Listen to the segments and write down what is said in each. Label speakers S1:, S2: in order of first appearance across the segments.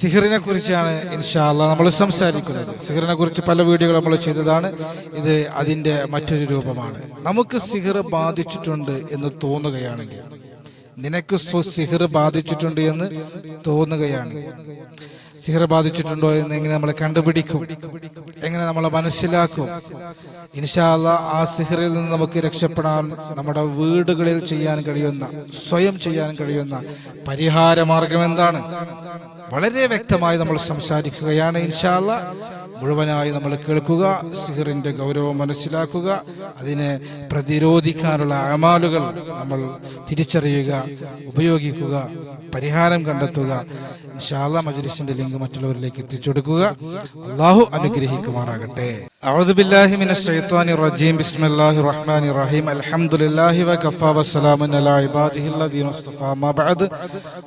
S1: സിഹറിനെ കുറിച്ചാണ് ഇൻഷാല്ല നമ്മൾ സംസാരിക്കുന്നത്. സിഹറിനെ കുറിച്ച് പല വീഡിയോകൾ നമ്മൾ ചെയ്തതാണ്. ഇത് അതിന്റെ മറ്റൊരു രൂപമാണ്. നമുക്ക് സിഹർ ബാധിച്ചിട്ടുണ്ട് എന്ന് തോന്നുകയാണെങ്കിൽ നിനക്ക് സിഹർ ബാധിച്ചിട്ടുണ്ട് എന്ന് തോന്നുകയാണ്. സിഹർ ബാധിച്ചിട്ടുണ്ടോ എന്ന് എങ്ങനെ നമ്മൾ കണ്ടുപിടിക്കും? എങ്ങനെ നമ്മൾ മനസ്സിലാക്കും? ഇൻഷാല്ല ആ സിഹറിൽ നിന്ന് നമുക്ക് രക്ഷപ്പെടാൻ നമ്മുടെ വീടുകളിൽ ചെയ്യാൻ കഴിയുന്ന സ്വയം ചെയ്യാൻ കഴിയുന്ന പരിഹാര മാർഗം എന്താണ്? വളരെ വ്യക്തമായി നമ്മൾ സംസാരിക്കുകയാണ് ഇൻഷാല്ല മുഴുവനായി നമ്മൾ കേൾക്കുക സിഹറിന്റെ ഗൗരവം മനസ്സിലാക്കുക അതിനെ പ്രതിരോധിക്കാനുള്ള അമാലുകൾ നമ്മൾ തിരിച്ചറിയുക ഉപയോഗിക്കുക പരിഹാരം കണ്ടെത്തുക ഇൻഷാല്ല മജ്ലിസിന്റെ ലിങ്ക് മറ്റുള്ളവരിലേക്ക് എത്തിച്ചു കൊടുക്കുക അള്ളാഹു അനുഗ്രഹിക്കുമാറാകട്ടെ أعوذ بالله من الشيطان الرجيم بسم الله الرحمن الرحيم الحمد لله وكفى وسلام على عباده الذين اصطفى ما بعد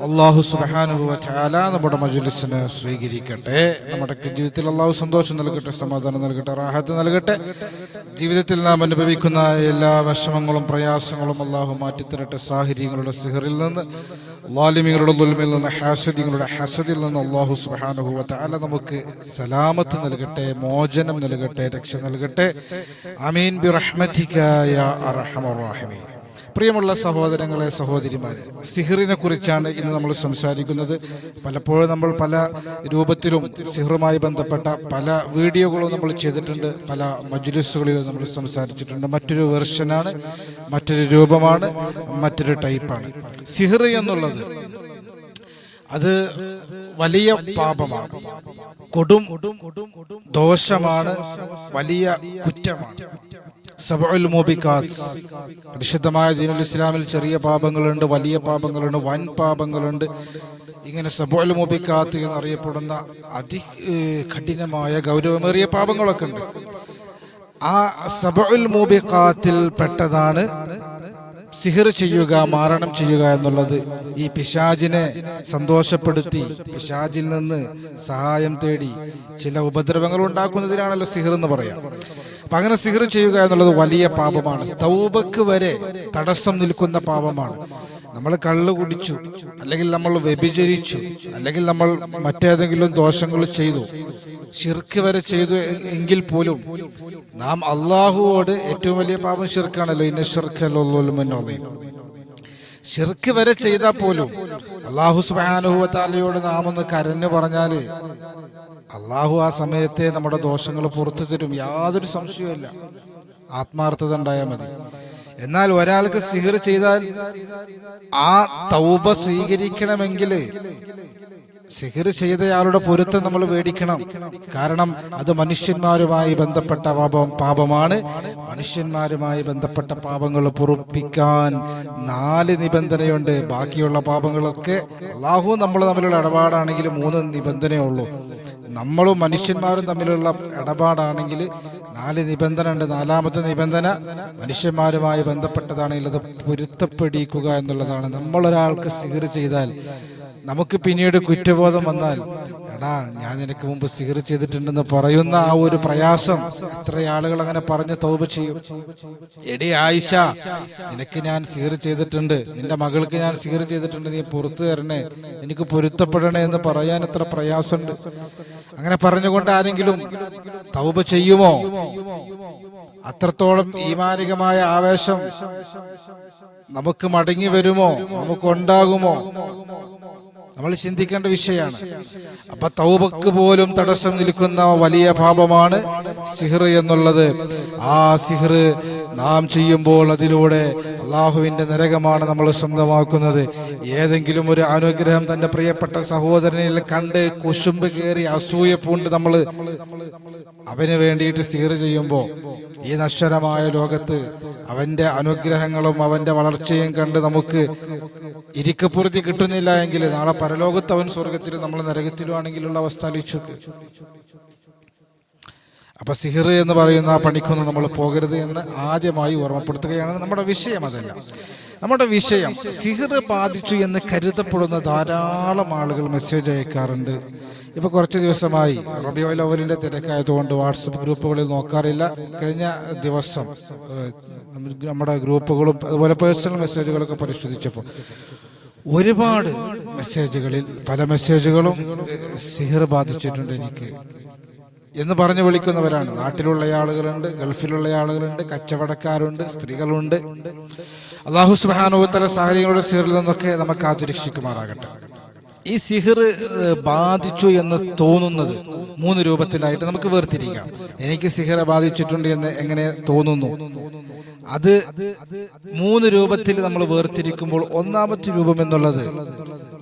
S1: അള്ളാഹു സുബ്ഹാനഹു വതആല നമ്മുടെ മജ്ലിസിനെ സ്വീകരിക്കട്ടെ നമ്മുടെ ജീവിതത്തിൽ അള്ളാഹു സന്തോഷം നൽകട്ടെ സമാധാനം നൽകട്ടെ റാഹത്ത് നൽകട്ടെ. ജീവിതത്തിൽ നാം അനുഭവിക്കുന്ന എല്ലാ വിഷമങ്ങളും പ്രയാസങ്ങളും അള്ളാഹു മാറ്റിത്തരട്ടെ. സാഹചര്യങ്ങളുടെ സിഹറിൽ നിന്ന് ലാലിമികളുടെ ദുൽമിൽ നിന്ന് ഹാസദിങ്ങളുടെ ഹസദിൽ നിന്ന് അള്ളാഹു സുബ്ഹാനഹു അല്ല നമുക്ക് സലാമത്ത് നൽകട്ടെ മോചനം നൽകട്ടെ രക്ഷ നൽകട്ടെ. അമീൻ ബി റഹ്മതിക യാ അർഹമർ റഹീമീൻ. പ്രിയമുള്ള സഹോദരങ്ങളെ സഹോദരിമാരെ സിഹറിനെ കുറിച്ചാണ് ഇന്ന് നമ്മൾ സംസാരിക്കുന്നത്. പലപ്പോഴും നമ്മൾ പല രൂപത്തിലും സിഹറുമായി ബന്ധപ്പെട്ട പല വീഡിയോകളും നമ്മൾ ചെയ്തിട്ടുണ്ട്. പല മജ്ലിസുകളിലും നമ്മൾ സംസാരിച്ചിട്ടുണ്ട്. മറ്റൊരു വെർഷനാണ് മറ്റൊരു രൂപമാണ് മറ്റൊരു ടൈപ്പാണ്. സിഹർ എന്നുള്ളത് അത് വലിയ പാപമാണ്. കൊടും ദോഷമാണ് വലിയ കുറ്റമാണ്. സബഉൽ മോബിക്കാത്ത് പരിശുദ്ധമായ ദീനുൽ ഇസ്ലാമിൽ ചെറിയ പാപങ്ങളുണ്ട് വലിയ പാപങ്ങളുണ്ട് വൻ പാപങ്ങളുണ്ട്. ഇങ്ങനെ സബുൽ മോബിക്കാത്ത് എന്നറിയപ്പെടുന്ന അതി കഠിനമായ ഗൗരവമേറിയ പാപങ്ങളൊക്കെ ഉണ്ട്. ആ സബുൽ മോബിക്കാത്തിൽ പെട്ടതാണ് സിഹിർ ചെയ്യുക മാരണം ചെയ്യുക എന്നുള്ളത്. ഈ പിശാജിനെ സന്തോഷപ്പെടുത്തി പിശാജിൽ നിന്ന് സഹായം തേടി ചില ഉപദ്രവങ്ങൾ ഉണ്ടാക്കുന്നതിനാണല്ലോ സിഹിർ എന്ന് പറയാം. അപ്പൊ അങ്ങനെ സിഹർ ചെയ്യുക എന്നുള്ളത് വലിയ പാപമാണ്. തൗബക്ക് വരെ തടസ്സം നിൽക്കുന്ന പാപമാണ്. നമ്മൾ കള്ള് കുടിച്ചു അല്ലെങ്കിൽ നമ്മൾ വ്യഭിചരിച്ചു അല്ലെങ്കിൽ നമ്മൾ മറ്റേതെങ്കിലും ദോഷങ്ങൾ ചെയ്തു ഷിർക്ക് വരെ ചെയ്തു എങ്കിൽ പോലും നാം അള്ളാഹുവോട് ഏറ്റവും വലിയ പാപം ഷിർക്കാണല്ലോ ഇന്ന ഷിർക്കല്ലോലുമെന്നോളയും ഷിർക്ക് വരെ ചെയ്താൽ പോലും അള്ളാഹു സുബാനുഹുവത്താലയോട് നാം ഒന്ന് കരഞ്ഞു പറഞ്ഞാൽ അള്ളാഹു ആ സമയത്തെ നമ്മുടെ ദോഷങ്ങൾ പുറത്തു തരും യാതൊരു സംശയവുമില്ല ആത്മാർത്ഥത ഉണ്ടായാൽ മതി. എന്നാൽ ഒരാൾക്ക് സിഹിർ ചെയ്താൽ ആ തൗബ സ്വീകരിക്കണമെങ്കിൽ സിഹിർ ചെയ്തയാളുടെ പൊരുത്തം നമ്മൾ മേടിക്കണം കാരണം അത് മനുഷ്യന്മാരുമായി ബന്ധപ്പെട്ട പാപം പാപമാണ്. മനുഷ്യന്മാരുമായി ബന്ധപ്പെട്ട പാപങ്ങൾ പൊറുപ്പിക്കാൻ നാല് നിബന്ധനയുണ്ട്. ബാക്കിയുള്ള പാപങ്ങളൊക്കെ അള്ളാഹു നമ്മൾ തമ്മിലുള്ള ഇടപാടാണെങ്കിൽ മൂന്ന് നിബന്ധനയേ ഉള്ളൂ. നമ്മളും മനുഷ്യന്മാരും തമ്മിലുള്ള ഇടപാടാണെങ്കിൽ നാല് നിബന്ധന ഉണ്ട്. നാലാമത്തെ നിബന്ധന മനുഷ്യന്മാരുമായി ബന്ധപ്പെട്ടതാണെങ്കിൽ അത് പൊരുത്തപ്പെടിക്കുക എന്നുള്ളതാണ്. നമ്മളൊരാൾക്ക് സിഗർ ചെയ്താൽ നമുക്ക് പിന്നീട് കുറ്റബോധം വന്നാൽ എടാ ഞാൻ നിനക്ക് മുമ്പ് സിഹിർ ചെയ്തിട്ടുണ്ടെന്ന് പറയുന്ന ആ ഒരു പ്രയാസം എത്ര ആളുകൾ അങ്ങനെ പറഞ്ഞ് തൗബ ചെയ്യും. എടി ആയിഷ നിനക്ക് ഞാൻ സിഹിർ ചെയ്തിട്ടുണ്ട്. നിന്റെ മകൾക്ക് ഞാൻ സിഹിർ ചെയ്തിട്ടുണ്ട്. നീ പുറത്തു തരണേ എനിക്ക് പൊരുത്തപ്പെടണേ എന്ന് പറയാൻ എത്ര പ്രയാസമുണ്ട്. അങ്ങനെ പറഞ്ഞുകൊണ്ട് ആരെങ്കിലും തൗബ ചെയ്യുമോ? അത്രത്തോളം ഈമാനികമായ ആവേശം നമുക്ക് മടങ്ങി വരുമോ? നമുക്ക് ഉണ്ടാകുമോ നമ്മൾ ചിന്തിക്കേണ്ട വിഷയമാണ്. അപ്പൊ തൗബക്ക് പോലും തടസ്സം നിൽക്കുന്ന വലിയ പാപമാണ് സിഹർ എന്നുള്ളത്. ആ സിഹർ നാം ചെയ്യുമ്പോൾ അതിലൂടെ അള്ളാഹുവിന്റെ നരകമാണ് നമ്മൾ സ്വന്തമാക്കുന്നത്. ഏതെങ്കിലും ഒരു അനുഗ്രഹം തന്റെ പ്രിയപ്പെട്ട സഹോദരനിൽ കണ്ട് കുശുമ്പ് കയറി അസൂയ പൂണ്ട് നമ്മൾ അവന് വേണ്ടിയിട്ട് സീറ് ചെയ്യുമ്പോൾ ഈ നശ്വരമായ ലോകത്ത് അവന്റെ അനുഗ്രഹങ്ങളും അവന്റെ വളർച്ചയും കണ്ട് നമുക്ക് ഇരിക്കപ്പുറത്തി കിട്ടുന്നില്ല എങ്കിൽ നാളെ പരലോകത്ത് അവൻ സ്വർഗത്തിലും നമ്മൾ നരകത്തിലും ആണെങ്കിലുള്ള അവസ്ഥ ആലോചിച്ചു അപ്പൊ സിഹിർ എന്ന് പറയുന്ന ആ പണിക്കൊന്നും നമ്മൾ പോകരുത് എന്ന് ആദ്യമായി ഓർമ്മപ്പെടുത്തുകയാണ് നമ്മുടെ വിഷയം അതല്ല. നമ്മുടെ വിഷയം സിഹിർ ബാധിച്ചു എന്ന് കരുതപ്പെടുന്ന ധാരാളം ആളുകൾ മെസ്സേജ് അയക്കാറുണ്ട്. ഇപ്പൊ കുറച്ച് ദിവസമായി റബിയോ ലോവലിന്റെ തിരക്കായതുകൊണ്ട് വാട്സപ്പ് ഗ്രൂപ്പുകളിൽ നോക്കാറില്ല. കഴിഞ്ഞ ദിവസം നമ്മുടെ ഗ്രൂപ്പുകളും അതുപോലെ പേഴ്സണൽ മെസ്സേജുകളൊക്കെ പരിശോധിച്ചപ്പോൾ ഒരുപാട് മെസ്സേജുകളിൽ പല മെസ്സേജുകളും സിഹിർ ബാധിച്ചിട്ടുണ്ട് എനിക്ക്. എന്ന് പറഞ്ഞു വിളിക്കുന്നവരാണ്. നാട്ടിലുള്ള ആളുകളുണ്ട് ഗൾഫിലുള്ള ആളുകളുണ്ട് കച്ചവടക്കാരുണ്ട് സ്ത്രീകളുണ്ട്. അള്ളാഹു സുബാനുത്തല സാഹചര്യങ്ങളുടെ സിഹറിൽ നിന്നൊക്കെ നമുക്ക് കാത്തുരക്ഷിക്കുമാറാകട്ടെ ഈ സിഹിർ ബാധിച്ചു എന്ന് തോന്നുന്നത് മൂന്ന് രൂപത്തിലായിട്ട് നമുക്ക് വേർതിരിക്കാം. എനിക്ക് സിഹിർ ബാധിച്ചിട്ടുണ്ട് എന്ന് എങ്ങനെ തോന്നുന്നു? അത് മൂന്ന് രൂപത്തിൽ നമ്മൾ വേർതിരിക്കുമ്പോൾ ഒന്നാമത്തെ രൂപം എന്നുള്ളത്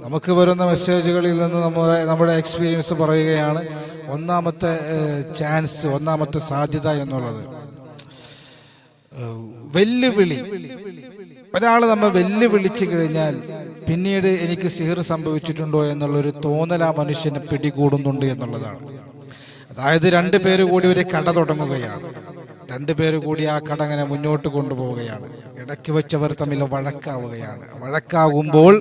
S1: നമുക്ക് വരുന്ന മെസ്സേജുകളിൽ നിന്ന് നമ്മുടെ നമ്മുടെ എക്സ്പീരിയൻസ് പറയുകയാണ് ഒന്നാമത്തെ ചാൻസ് ഒന്നാമത്തെ സാധ്യത എന്നുള്ളത്. വെല്ലുവിളി. ഒരാൾ നമ്മൾ വെല്ലുവിളിച്ചു കഴിഞ്ഞാൽ പിന്നീട് എനിക്ക് സിഹിർ സംഭവിച്ചിട്ടുണ്ടോ എന്നുള്ളൊരു തോന്നൽ ആ മനുഷ്യനെ പിടികൂടുന്നുണ്ട് എന്നുള്ളതാണ്. അതായത് രണ്ടു പേര് കൂടി ഒരു കട തുടങ്ങുകയാണ്. രണ്ടു പേര് കൂടി ആ കടങ്ങനെ മുന്നോട്ട് കൊണ്ടുപോവുകയാണ്. ഇടയ്ക്ക് വെച്ചവർ തമ്മിൽ വഴക്കാവുകയാണ്. വഴക്കാകുമ്പോൾ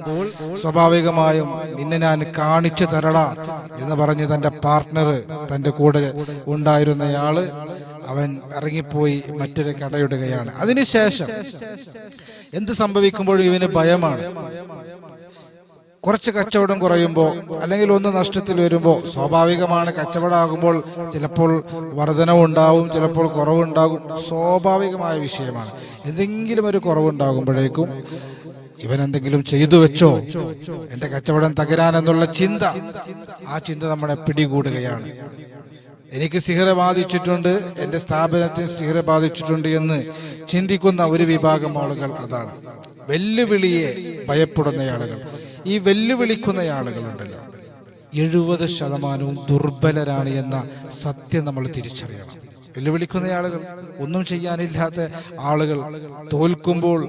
S1: സ്വാഭാവികമായും നിന്നെ ഞാൻ കാണിച്ചു തരള എന്ന് പറഞ്ഞ് തന്റെ പാർട്ട്ണർ തന്റെ കൂടെ ഉണ്ടായിരുന്നയാൾ അവൻ ഇറങ്ങിപ്പോയി മറ്റൊരു കടയിടുകയാണ്. അതിനുശേഷം എന്ത് സംഭവിക്കുമ്പോഴും ഇവന് ഭയമാണ്. കുറച്ച് കച്ചവടം കുറയുമ്പോൾ അല്ലെങ്കിൽ ഒന്ന് നഷ്ടത്തിൽ വരുമ്പോൾ സ്വാഭാവികമാണ് കച്ചവടമാകുമ്പോൾ ചിലപ്പോൾ വർധനവുണ്ടാവും ചിലപ്പോൾ കുറവുണ്ടാകും. സ്വാഭാവികമായ വിഷയമാണ്. എന്തെങ്കിലും ഒരു കുറവുണ്ടാകുമ്പോഴേക്കും ഇവൻ എന്തെങ്കിലും ചെയ്തു വെച്ചോ? എന്റെ കച്ചവടം തകരാനെന്നുള്ള ചിന്ത ആ ചിന്ത നമ്മളെ പിടികൂടുകയാണ്. എനിക്ക് സിഹറ ബാധിച്ചിട്ടുണ്ട് എന്റെ സ്ഥാപനത്തിന് സിഹറ ബാധിച്ചിട്ടുണ്ട് എന്ന് ചിന്തിക്കുന്ന ഒരു വിഭാഗം ആളുകൾ അതാണ്. വെല്ലുവിളിയെ ഭയപ്പെടുന്ന ആളുകൾ ഈ വെല്ലുവിളിക്കുന്ന ആളുകളുണ്ടല്ലോ എഴുപത് ശതമാനവും ദുർബലരാണ് എന്ന സത്യം നമ്മൾ തിരിച്ചറിയണം. വെല്ലുവിളിക്കുന്ന ആളുകൾ ഒന്നും ചെയ്യാനില്ലാത്ത ആളുകൾ തോൽക്കുമ്പോൾ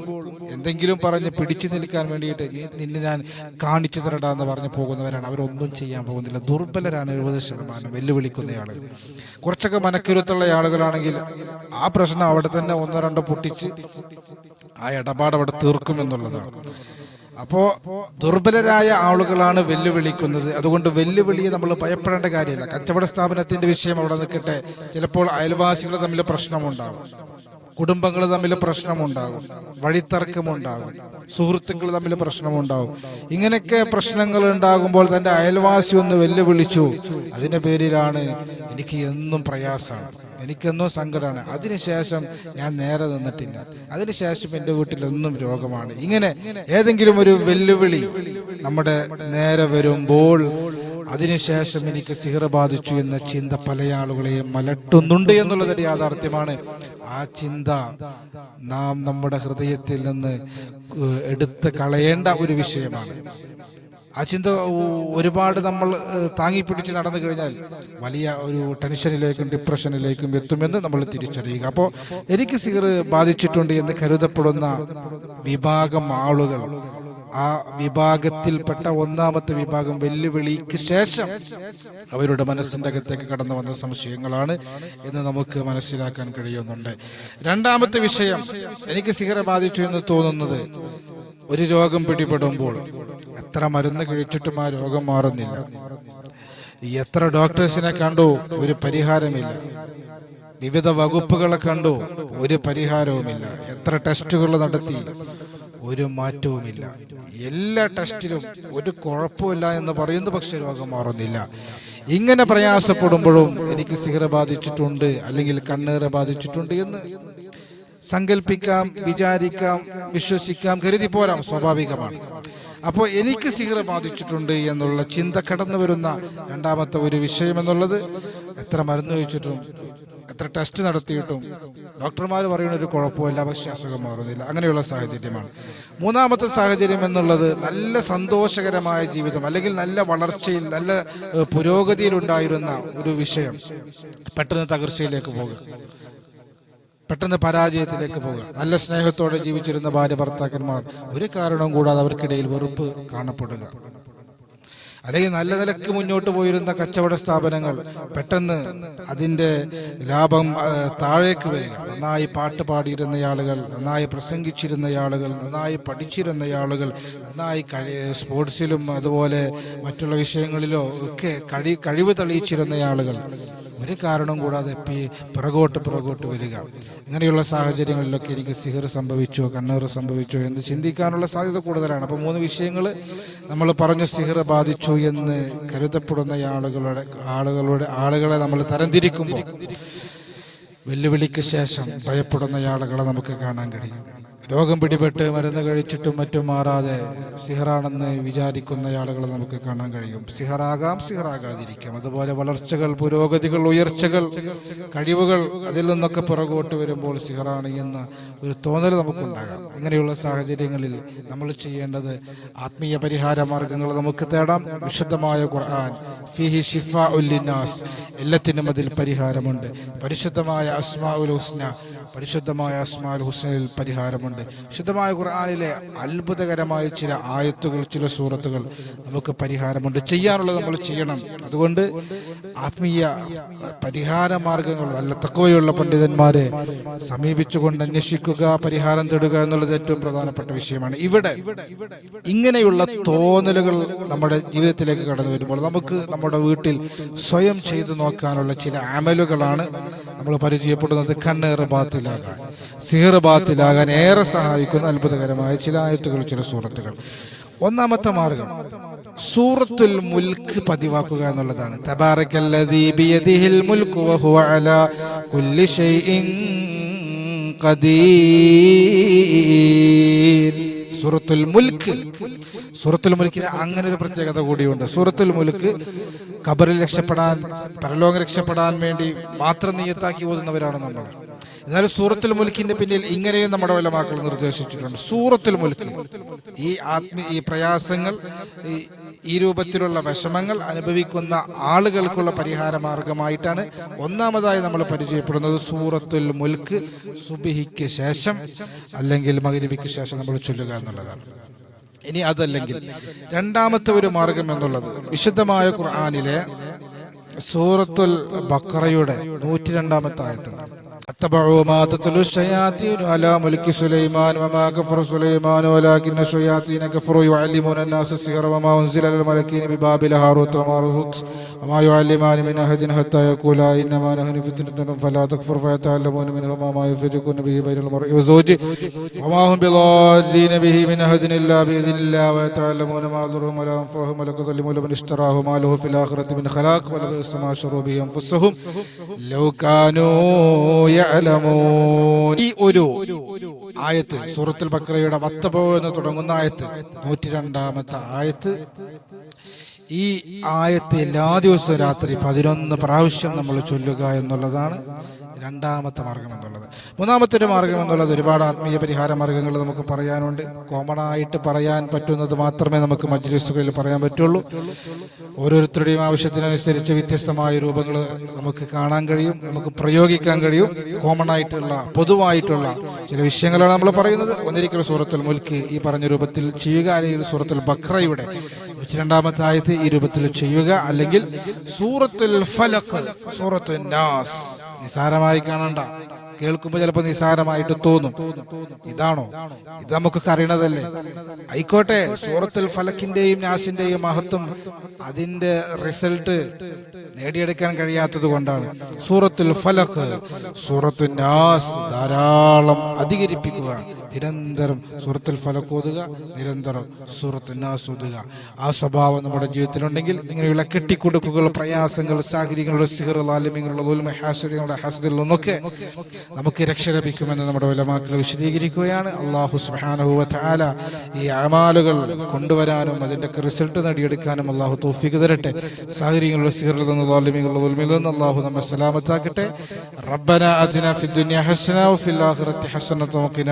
S1: എന്തെങ്കിലും പറഞ്ഞ് പിടിച്ചു നിൽക്കാൻ വേണ്ടിയിട്ട് "നീ- നിന്നെ ഞാൻ കാണിച്ചു തരടാ എന്ന് പറഞ്ഞ് പോകുന്നവരാണ്. അവരൊന്നും ചെയ്യാൻ പോകുന്നില്ല. ദുർബലരാണ് എഴുപത് ശതമാനം വെല്ലുവിളിക്കുന്ന ആളുകൾ കുറച്ചൊക്കെ മനക്കരുത്തുള്ള ആളുകളാണെങ്കിൽ ആ പ്രശ്നം അവിടെ തന്നെ ഒന്നോ രണ്ടോ പൊട്ടിച്ച് ആ ഇടപാട് അവിടെ തീർക്കുമെന്നുള്ളതാണ്. അപ്പോ ദുർബലരായ ആളുകളാണ് വെല്ലുവിളിക്കുന്നത്. അതുകൊണ്ട് വെല്ലുവിളിയെ നമ്മൾ ഭയപ്പെടേണ്ട കാര്യമില്ല. കച്ചവട സ്ഥാപനത്തിന്റെ വിഷയം അവിടെ നിൽക്കട്ടെ. ചിലപ്പോൾ അയൽവാസികൾ തമ്മിൽ പ്രശ്നമുണ്ടാകും കുടുംബങ്ങൾ തമ്മിൽ പ്രശ്നമുണ്ടാകും. വഴിത്തർക്കമുണ്ടാകും. സുഹൃത്തുക്കൾ തമ്മിൽ പ്രശ്നമുണ്ടാകും. ഇങ്ങനെയൊക്കെ പ്രശ്നങ്ങൾ ഉണ്ടാകുമ്പോൾ തന്റെ അയൽവാസി ഒന്ന് വെല്ലുവിളിച്ചു. അതിന്റെ പേരിലാണ് എനിക്ക് എന്നും പ്രയാസമാണ്. എനിക്കെന്നും സങ്കടമാണ്. അതിനുശേഷം ഞാൻ നേരെ നിന്നിട്ടില്ല. അതിനുശേഷം എന്റെ വീട്ടിൽ എന്നും രോഗമാണ്. ഇങ്ങനെ ഏതെങ്കിലും ഒരു വെല്ലുവിളി നമ്മുടെ നേരെ വരുമ്പോൾ അതിനുശേഷം എനിക്ക് സിഹർ ബാധിച്ചു എന്ന ചിന്ത പല ആളുകളെയും മലട്ടുന്നുണ്ട് എന്നുള്ളതൊരു യാഥാർത്ഥ്യമാണ്. ആ ചിന്ത നാം നമ്മുടെ ഹൃദയത്തിൽ നിന്ന് എടുത്ത് കളയേണ്ട ഒരു വിഷയമാണ്. ആ ചിന്ത ഒരുപാട് നമ്മൾ താങ്ങി താങ്ങിപ്പിടിച്ച് നടന്നു കഴിഞ്ഞാൽ വലിയ ഒരു ടെൻഷനിലേക്കും ഡിപ്രഷനിലേക്കും എത്തുമെന്ന് നമ്മൾ തിരിച്ചറിയുക. അപ്പോൾ എനിക്ക് സിഗർ ബാധിച്ചിട്ടുണ്ട് എന്ന് കരുതപ്പെടുന്ന വിഭാഗം ആളുകൾ ആ വിഭാഗത്തിൽപ്പെട്ട ഒന്നാമത്തെ വിഭാഗം വെല്ലുവിളിക്ക് ശേഷം അവരുടെ മനസ്സിന്റെ അകത്തേക്ക് കടന്നു വന്ന സംശയങ്ങളാണ് എന്ന് നമുക്ക് മനസ്സിലാക്കാൻ കഴിയുന്നുണ്ട്. രണ്ടാമത്തെ വിഷയം എനിക്ക് സിഗര ബാധിച്ചു എന്ന് തോന്നുന്നത് ഒരു രോഗം പിടിപെടുമ്പോൾ എത്ര മരുന്ന് കഴിച്ചിട്ടും ആ രോഗം മാറുന്നില്ല. എത്ര ഡോക്ടേഴ്സിനെ കണ്ടു ഒരു പരിഹാരമില്ല. വിവിധ വകുപ്പുകളെ കണ്ടു ഒരു പരിഹാരവുമില്ല. എത്ര ടെസ്റ്റുകൾ നടത്തി ഒരു മാറ്റവുമില്ല. എല്ലാ ടെസ്റ്റിലും ഒരു കുഴപ്പമില്ല എന്ന് പറയുന്നു പക്ഷേ രോഗം മാറുന്നില്ല. ഇങ്ങനെ പ്രയാസപ്പെടുമ്പോഴും എനിക്ക് സിഹറ ബാധിച്ചിട്ടുണ്ട് അല്ലെങ്കിൽ കണ്ണേറെ ബാധിച്ചിട്ടുണ്ട് എന്ന് സങ്കല്പിക്കാം വിചാരിക്കാം വിശ്വസിക്കാം കരുതി പോരാം സ്വാഭാവികമാണ്. അപ്പോൾ എനിക്ക് സിഹറ ബാധിച്ചിട്ടുണ്ട് എന്നുള്ള ചിന്ത കടന്നു വരുന്ന രണ്ടാമത്തെ ഒരു വിഷയം എന്നുള്ളത് എത്ര മരുന്ന് കഴിച്ചിട്ടും എത്ര ടെസ്റ്റ് നടത്തിയിട്ടും ഡോക്ടർമാർ പറയുന്ന ഒരു കുഴപ്പമില്ല പക്ഷെ അസുഖം മാറുന്നില്ല. അങ്ങനെയുള്ള സാഹചര്യമാണ്. മൂന്നാമത്തെ സാഹചര്യം എന്നുള്ളത് നല്ല സന്തോഷകരമായ ജീവിതം അല്ലെങ്കിൽ നല്ല വളർച്ചയിൽ നല്ല പുരോഗതിയിലുണ്ടായിരുന്ന ഒരു വിഷയം. പെട്ടെന്ന് തകർച്ചയിലേക്ക് പോകുക പെട്ടെന്ന് പരാജയത്തിലേക്ക് പോകുക നല്ല സ്നേഹത്തോടെ ജീവിച്ചിരുന്ന ഭാര്യ ഭർത്താക്കന്മാർ ഒരു കാരണവും കൂടാതെ അവർക്കിടയിൽ വെറുപ്പ് കാണപ്പെടുക. അല്ലെങ്കിൽ നല്ല നിലയ്ക്ക് മുന്നോട്ട് പോയിരുന്ന കച്ചവട സ്ഥാപനങ്ങൾ പെട്ടെന്ന് അതിന്റെ ലാഭം താഴേക്ക് വരിക. നന്നായി പാട്ട് പാടിയിരുന്ന ആളുകൾ നന്നായി പ്രസംഗിച്ചിരുന്ന ആളുകൾ നന്നായി പഠിച്ചിരുന്ന ആളുകൾ നന്നായി സ്പോർട്സിലും അതുപോലെ മറ്റുള്ള വിഷയങ്ങളിലോ ഒക്കെ കഴി കഴിവ് തെളിയിച്ചിരുന്ന ആളുകൾ. ഒരു കാരണം കൂടാതെ പി പുറകോട്ട് പുറകോട്ട് വരിക. ഇങ്ങനെയുള്ള സാഹചര്യങ്ങളിലൊക്കെ എനിക്ക് സിഹർ സംഭവിച്ചോ കണ്ണേറ് സംഭവിച്ചോ എന്ന് ചിന്തിക്കാനുള്ള സാധ്യത കൂടുതലാണ്. അപ്പോൾ മൂന്ന് വിഷയങ്ങൾ നമ്മൾ പറഞ്ഞു സിഹർ ബാധിച്ചു എന്ന് കരുതപ്പെടുന്ന ആളുകളുടെ ആളുകളുടെ ആളുകളെ നമ്മൾ തരംതിരിക്കുമ്പോൾ വെല്ലുവിളിക്ക് ശേഷം ഭയപ്പെടുന്ന ആളുകളെ നമുക്ക് കാണാൻ കഴിയും. രോഗം പിടിപെട്ട് മരുന്ന് കഴിച്ചിട്ടും മറ്റും മാറാതെ സിഹറാണെന്ന് വിചാരിക്കുന്ന ആളുകളെ നമുക്ക് കാണാൻ കഴിയും. സിഹറാകാം സിഹറാകാതിരിക്കാം. അതുപോലെ വളർച്ചകൾ പുരോഗതികൾ ഉയർച്ചകൾ കഴിവുകൾ അതിൽ നിന്നൊക്കെ പുറകോട്ട് വരുമ്പോൾ സിഹറാണ് എന്ന ഒരു തോന്നൽ നമുക്കുണ്ടാകാം. ഇങ്ങനെയുള്ള സാഹചര്യങ്ങളിൽ നമ്മൾ ചെയ്യേണ്ടത് ആത്മീയ പരിഹാര മാർഗങ്ങൾ നമുക്ക് തേടാം. വിശുദ്ധമായ ഖുർആൻ ഫിഹി ഷിഫ ഉല്ലിനാസ് എല്ലാത്തിനും അതിൽ പരിഹാരമുണ്ട്. പരിശുദ്ധമായ അസ്മാ ഉൽ ഹുസ്ന പരിശുദ്ധമായ അസ്മാ ഉൽ ഹുസ്നയിൽ പരിഹാരമുണ്ട്. വിശുദ്ധമായ ഖുർആാനിലെ അത്ഭുതകരമായ ചില ആയത്തുകൾ ചില സൂറത്തുകൾ നമുക്ക് പരിഹാരമുണ്ട്. ചെയ്യാനുള്ളത് നമ്മൾ ചെയ്യണം. അതുകൊണ്ട് ആത്മീയ പരിഹാര മാർഗങ്ങൾ നല്ല തക്കവയുള്ള പണ്ഡിതന്മാരെ സമീപിച്ചുകൊണ്ട് അന്വേഷിക്കുക പരിഹാരം തേടുക എന്നുള്ളത് ഏറ്റവും പ്രധാനപ്പെട്ട വിഷയമാണ്. ഇവിടെ ഇങ്ങനെയുള്ള തോന്നലുകൾ നമ്മുടെ ജീവിതത്തിലേക്ക് കടന്നു വരുമ്പോൾ നമുക്ക് നമ്മുടെ വീട്ടിൽ സ്വയം ചെയ്തു നോക്കാനുള്ള ചില അമലുകളാണ് നമ്മൾ പരിചയപ്പെടുന്നത്. കണ്ണേറ് ബാത്തിലാകാൻ സിഹർ ബാത്തിലാകാൻ ഏറെ സഹായിക്കുന്ന അത്ഭുതകരമായ ചില ആയത്തുകൾ ചില സൂറത്തുകൾ. ഒന്നാമത്തെ മാർഗം സൂറത്തുൽ മുൽക്ക് പതിവാക്കുക എന്നുള്ളതാണ്. തബാറക്കല്ലദീ അലാ കുല്ലി ഖദീർ. സൂറത്തുൽ മുൽക്ക് സൂറത്തുൽ മുൽക്കിന് അങ്ങനെ ഒരു പ്രത്യേകത കൂടിയുണ്ട്. സൂറത്തുൽ മുൽക്ക് കബറിൽ രക്ഷപ്പെടാൻ പരലോകം രക്ഷപ്പെടാൻ വേണ്ടി മാത്രം നീയത്താക്കി ഓതുന്നവരാണ് നമ്മൾ. എന്നാൽ സൂറത്തുൽ മുൽക്കിന്റെ പിന്നിൽ ഇങ്ങനെയും നമ്മുടെ വല്ലമാക്കൾ നിർദ്ദേശിച്ചിട്ടുണ്ട്. സൂറത്തുൽ മുൽക്ക്. ഈ ആത്മീ ഈ പ്രയാസങ്ങൾ ഈ ഈ രൂപത്തിലുള്ള വിഷമങ്ങൾ അനുഭവിക്കുന്ന ആളുകൾക്കുള്ള പരിഹാര മാർഗമായിട്ടാണ് ഒന്നാമതായി നമ്മൾ പരിചയപ്പെടുന്നത് സൂറത്തുൽ മുൽക്ക്. സുബിഹിക്ക് ശേഷം അല്ലെങ്കിൽ മകരിബിക്ക് ശേഷം നമ്മൾ ചൊല്ലുക എന്നുള്ളതാണ്. ഇനി അതല്ലെങ്കിൽ രണ്ടാമത്തെ ഒരു മാർഗം എന്നുള്ളത് വിശുദ്ധമായ ഖുർആാനിലെ സൂറത്തുൽ ബക്കറയുടെ നൂറ്റി രണ്ടാമത്തെ ആയത്തുണ്ട്. اتبعوا ما تتلو الشياطين على ملك سليمان وما كفر سليمان ولكن الشياطين كفروا يعلمون الناس السحر وما أنزل على الملكين ببابل هاروت وماروت وما يعلمان من أحد حتى يقولا إنما نحن فتنة فلا تكفر فيتعلمون منهما ما يفرقون به بين المرء وزوجه وما هم بضالين به من أحد إلا بإذن الله ويتعلمون ما ضرهم ولا ينفعهم ولقد ظلموا لمن اشتراه ما له في الآخرة من خلاق ولبئس ما شروا به أنفسهم. لو كانوا يعلمون ഈ ഒരു ആയത്ത് സൂറത്തുൽ ബക്രയുടെ വത്തബോ എന്ന് തുടങ്ങുന്ന ആയത്ത് നൂറ്റി രണ്ടാമത്തെ ആയത്ത്. ഈ ആയത്ത് എല്ലാ ദിവസവും രാത്രി പതിനൊന്ന് പ്രാവശ്യം നമ്മൾ ചൊല്ലുക എന്നുള്ളതാണ് രണ്ടാമത്തെ മാർഗം എന്നുള്ളത്. മൂന്നാമത്തെ ഒരു മാർഗം എന്നുള്ളത് ഒരുപാട് ആത്മീയ പരിഹാര മാർഗങ്ങൾ നമുക്ക് പറയാനുണ്ട്. കോമൺ ആയിട്ട് പറയാൻ പറ്റുന്നത് മാത്രമേ നമുക്ക് മജ്ലിസുകളിൽ പറയാൻ പറ്റുള്ളൂ. ഓരോരുത്തരുടെയും ആവശ്യത്തിനനുസരിച്ച് വ്യത്യസ്തമായ രൂപങ്ങൾ നമുക്ക് കാണാൻ കഴിയും നമുക്ക് പ്രയോഗിക്കാൻ കഴിയും. കോമൺ ആയിട്ടുള്ള പൊതുവായിട്ടുള്ള ചില വിഷയങ്ങളാണ് നമ്മൾ പറയുന്നത്. ഒന്നിരിക്കൽ സൂറത്തുൽ മുൽക്ക് ഈ പറഞ്ഞ രൂപത്തിൽ ചെയ്യുക അല്ലെങ്കിൽ സൂറത്തുൽ ബക്രയുടെ രണ്ടാമത്തെ ആയത്ത് ഈ രൂപത്തിൽ ചെയ്യുക അല്ലെങ്കിൽ സൂറത്തുൽ ഫലഖ് സൂറത്തുൽ നാസ്. നിസാരമായി കാണണ്ട. കേൾക്കുമ്പോൾ ചിലപ്പോൾ നിസാരമായിട്ട് തോന്നും. ഇതാണോ? ഇത് നമുക്ക് അറിയണതല്ലേ? ആയിക്കോട്ടെ സൂറത്തുൽ ഫലക്കിന്റെയും നാസിന്റെയും മഹത്വം അതിന്റെ റിസൾട്ട് നേടിയെടുക്കാൻ കഴിയാത്തത് കൊണ്ടാണ്. സൂറത്തുൽ ഫലക്ക് സൂറത്തുൽ നാസ് ധാരാളം അധികരിപ്പിക്കുക. നിരന്തരം സൂറത്തുൽ ഫലക്കോതുക നിരന്തരം സൂറത്തുൽ നാസോതുക ആ സ്വഭാവം നമ്മുടെ ജീവിതത്തിലുണ്ടെങ്കിൽ ഇങ്ങനെയുള്ള കെട്ടിക്കൊടുക്കുകൾ പ്രയാസങ്ങൾ സാഹചര്യങ്ങളുടെ സിഹർ ലാലിമ്യങ്ങളുടെ ഉൽമഹാസര്യങ്ങളുടെ ഹസദിൽ നിന്നൊക്കെ നമുക്ക് രക്ഷ ലഭിക്കുമെന്ന് നമ്മുടെ ഉലമാക്കൾ വിശദീകരിക്കുകയാണ്. അള്ളാഹു സുഹാനുഭവത്താല ഈ അമാലുകൾ കൊണ്ടുവരാനും അതിന്റെ റിസൾട്ട് നേടിയെടുക്കാനും അള്ളാഹു തോഫിക്ക് തരട്ടെ. സാഹചര്യങ്ങളുടെ സിഹറിൽ നിന്ന് ലാലിമ്യങ്ങളുടെ ഉൽമിൽ നിന്ന് അള്ളാഹു നമ്മെ സലാമത്താക്കട്ടെ. റബ്ബന അതിന ഫി ദുനിയ ഹസന വഫിൽ ആഖിറത്തി ഹസനത വഖിന